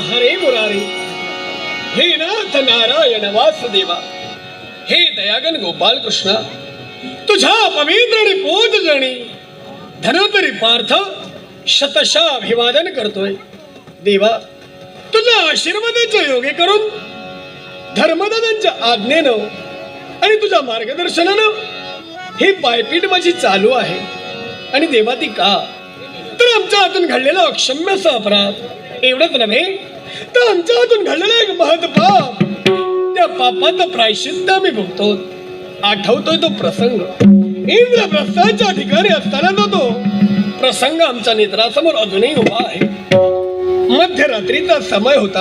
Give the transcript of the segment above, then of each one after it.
हरे मुरारी। हे नाथ नारायण वासुदेवा। हे दयागन गोपाल कृष्ण तुझा पवित्र आणि पोत जणी। धनंतरी पार्थ शतशा अभिवादन करतोय। देवा तुझ्या आशीर्वादाचे योगे करून धर्मदादांच्या आज्ञेनं आणि तुझ्या मार्गदर्शनानं हे पायपीट माझी चालू आहे। आणि देवा ती का? तर आमच्या हातून घडलेला अक्षम्यसा अपराध एवढंच नव्हे तर आमच्या हातून घडलेलं एक महत् पाप. त्या पापाचं प्रायश्चित्त आम्ही भोगतो. आठवतोय तो प्रसंग. इंद्रप्रस्थाच्या ठिकाणी असताना तो तो. प्रसंग आमच्या नेत्रासमोर अजूनही उभा आहे. मध्यरात्रीचा समय होता.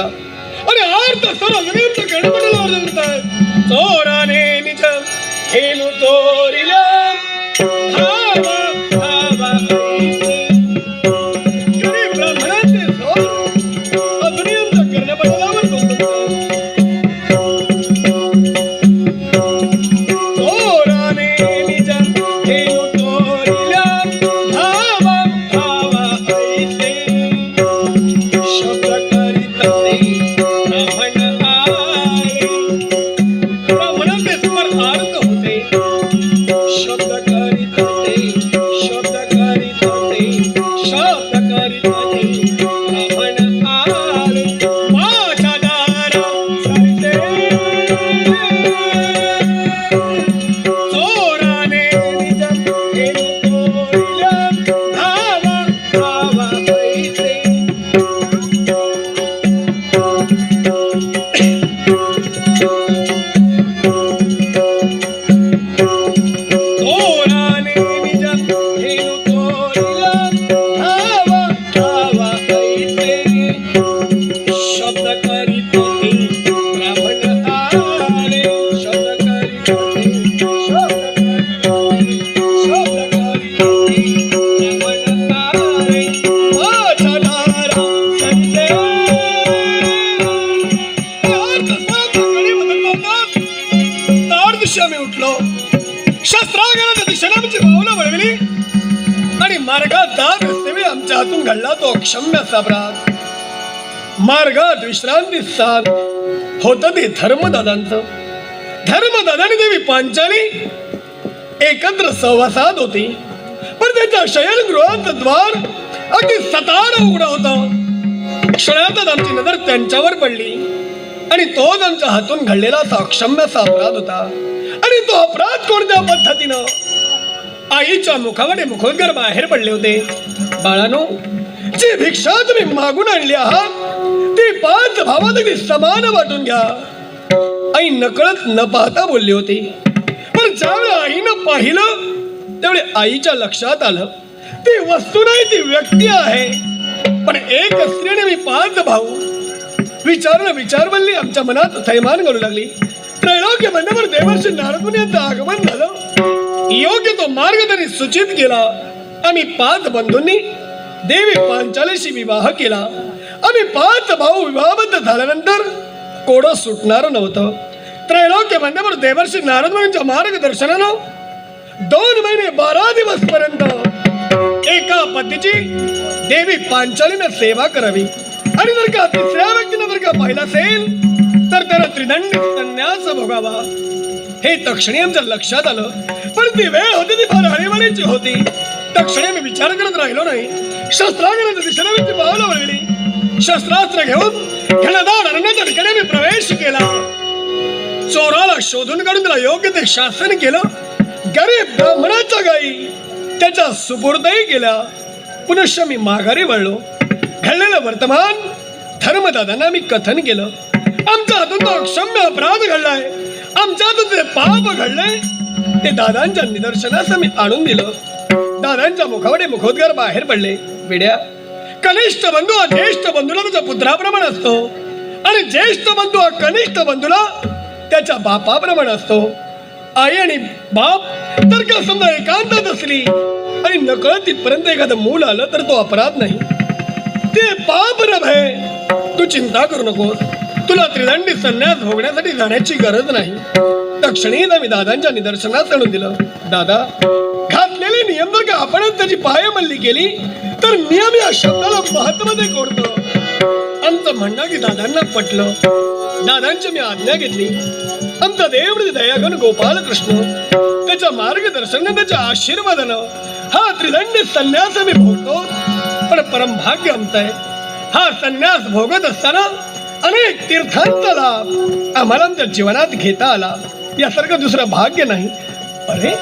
आणि आर्त सर अजूनही आमचं गणपतीला चोराने निज हेनु चोरीला. সব मार्गात जात आमच्या हातून घडला तो अक्षम्याचा अपराध. मार्गात विश्रांती स्थान होत ते धर्मदादांचं. धर्मदादाने देवी पांचाली एकत्र सहवासात होती. पण त्याच्या शयनगृहाचं द्वार अगदी सतार उघडा होता. क्षणातच आमची नजर त्यांच्यावर पडली. आणि तोच आमच्या हातून घडलेला असा अक्षम्य अपराध होता. आणि तो अपराध कोणत्या पद्धतीनं? आईच्या मुखामध्ये मुखोद्गार बाहेर पडले होते. बाळानो जी भिक्षा तुम्ही मागून आणली आहात ती पाच भावात अगदी समान वाटून घ्या. आई नकळत न पाहता बोलली होती. पण ज्यावेळी आईनं पाहिलं त्यावेळी आईच्या लक्षात आलं ती वस्तू नाही ती व्यक्ती आहे. पण एक स्त्रीने मी पाच भाऊ. विचारणं विचार बनली आमच्या मनात थैमान करू लागली. त्रैलोक्य मंडपर देवर्षी नारदमुनी यांचं आगमन झालं. योग्य तो मार्ग त्यांनी सूचित केला. आम्ही पाच बंधूंनी देवी पांचालीशी विवाह केला. आम्ही पाच भाऊ विवाहबद्ध झाल्यानंतर कोडं सुटणार नव्हतं. त्रैलोक्य मंडपर देवर्षी नारदमुनींच्या मार्गदर्शनानं दोन महिने बारा दिवस पर्यंत एका पतीची देवी पांचालीनं सेवा करावी. आणि जर का तिसऱ्या व्यक्तीनं जर का पाहिला असेल तर त्याला त्रिदंड संन्यास भोगावा. हे तक्षणी आमच्या लक्षात आलं. पण ती वेळ होती ती फार हळीवळीची होती. त्या क्षणी मी विचार करत राहिलो नाही. शस्त्रागाराच्या दिशेने मी ती पावलं वळली शस्त्रास्त्र घेऊन घनदार अरण्याच्या ठिकाणी मी प्रवेश केला. चोराला शोधून काढून त्याला योग्य ते शासन केलं. गरीब ब्राह्मणाच्या गाई त्याच्या सुपूर्दही केल्या. पुनश्च मी माघारी वळलो. घडलेलं वर्तमान धर्मदादांना मी कथन केलं. आमच्या हातून तो अक्षम्य अपराध घडलाय. आमच्या हातून ते पाप घडलंय. ते दादांच्या निदर्शनास मी आणून दिलं. दादांच्या मुखावडे मुखोद्गार बाहेर पडले. विड्या कनिष्ठ बंधू हा ज्येष्ठ बंधूला तुझ्या पुत्राप्रमाणे असतो. आणि ज्येष्ठ बंधू हा कनिष्ठ बंधूला त्याच्या बापाप्रमाणे असतो. आई आणि बाप तर का समजा एकांतात असली आणि नकळत तिथपर्यंत एखादं मूल आलं तर तो अपराध नाही. ते पाप रभ आहे. तू चिंता करू नकोस. तुला त्रिदंडी संन्यास भोगण्यासाठी जाण्याची गरज नाही. दक्षिणेला मी दादांच्या निदर्शनात आणून दिलं. दादा घातलेले नियम जर का आपण त्याची पायमल्ली केली तर नियम या शब्दाला महत्त्व दे कोणतं? आमचं म्हणणं की दादांना पटलं. दादांची मी आज्ञा घेतली. आमचा देव दयागण गोपाल कृष्ण त्याच्या मार्गदर्शन त्याच्या आशीर्वादानं हा त्रिदंड संन्यास मी भोगतो. पण परम भाग्य आमचं आहे. हा संन्यास भोगत असताना अनेक तीर्थांचा लाभ आम्हाला आमच्या जीवनात घेता आला. यासारखं दुसरं भाग्य नाही. अरे